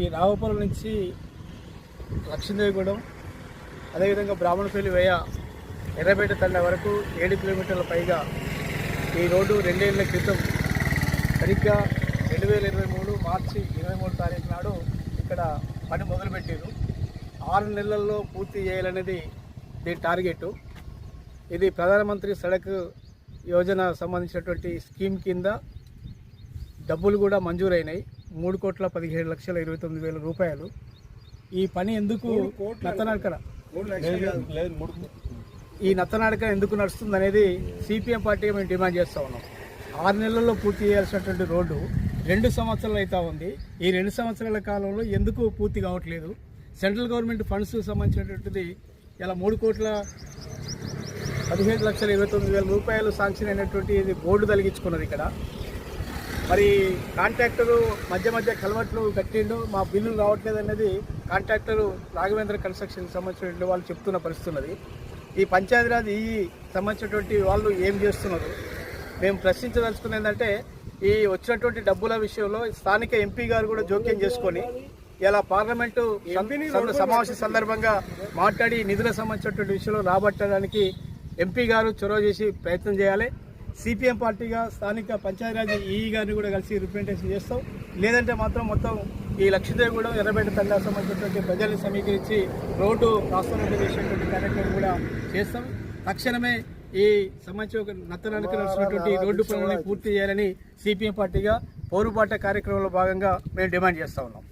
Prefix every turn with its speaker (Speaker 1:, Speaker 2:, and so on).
Speaker 1: ఈ రావుపురం నుంచి లక్ష్మీదేవిగూడెం అదేవిధంగా బ్రాహ్మణపల్లి వేయ ఎర్రపేట తండ వరకు ఏడు కిలోమీటర్ల పైగా ఈ రోడ్డు రెండేళ్ళ క్రితం సరిగ్గా రెండు వేల ఇరవై మూడు మార్చి ఇరవై మూడు తారీఖు నాడు ఇక్కడ పని మొదలుపెట్టారు ఆరు నెలల్లో పూర్తి చేయాలనేది దీని టార్గెట్ ఇది ప్రధానమంత్రి సడక్ యోజన సంబంధించినటువంటి స్కీమ్ కింద డబ్బులు కూడా మంజూరైనాయి. మూడు కోట్ల పదిహేడు లక్షల ఇరవై తొమ్మిది వేల రూపాయలు. ఈ పని ఎందుకు నత్తనడకన ఈ నత్తనడక ఎందుకు నడుస్తుంది అనేది సిపిఎం పార్టీగా మేము డిమాండ్ చేస్తూ ఉన్నాం. ఆరు నెలల్లో పూర్తి చేయాల్సినటువంటి రోడ్డు రెండు సంవత్సరాలు అవుతా ఉంది. ఈ రెండు సంవత్సరాల కాలంలో ఎందుకు పూర్తి కావట్లేదు? సెంట్రల్ గవర్నమెంట్ ఫండ్స్ సంబంధించినటువంటిది ఇలా మూడు కోట్ల పదిహేడు లక్షల ఇరవై తొమ్మిది వేల రూపాయలు శాంక్షన్ అయినటువంటి ఇది బోర్డు తొలగించుకున్నది ఇక్కడ. మరి కాంట్రాక్టరు మధ్య మధ్య కలవట్లు కట్టిండు మా బిల్లులు రావట్లేదు అనేది కాంట్రాక్టరు రాఘవేంద్ర కన్స్ట్రక్షన్ సంబంధించినటువంటి వాళ్ళు చెప్తున్న పరిస్థితి ఉన్నది ఈ పంచాయతీరాజ్ ఈ సంబంధించినటువంటి వాళ్ళు ఏం చేస్తున్నారు? మేము ప్రశ్నించదలుచుకున్నది ఏంటంటే ఈ వచ్చినటువంటి డబ్బుల విషయంలో స్థానిక ఎంపీ గారు కూడా జోక్యం చేసుకొని ఇలా పార్లమెంటు సమావేశం సందర్భంగా మాట్లాడి నిధుల సంబంధించినటువంటి విషయంలో రాబట్టడానికి ఎంపీ గారు చొరవ చేసి ప్రయత్నం చేయాలి. సిపిఎం పార్టీగా స్థానిక పంచాయతీరాజ్ ఈఈ గారిని కూడా కలిసి రిప్రజెంటేషన్ చేస్తాం. లేదంటే మాత్రం మొత్తం ఈ లక్ష్మీదేవిగూడెం ఎర్రబెట్ట తండా సంబంధించినటువంటి ప్రజల్ని సమీకరించి రోడ్డు రాష్ట్రంలో చేసేటువంటి కార్యక్రమం కూడా చేస్తాం. తక్షణమే ఈ సంబంధించి ఒక నత్తనానికి నడిచినటువంటి రోడ్డు పనులను పూర్తి చేయాలని సిపిఎం పార్టీగా పౌరుబాట కార్యక్రమంలో భాగంగా మేము డిమాండ్ చేస్తా ఉన్నాం.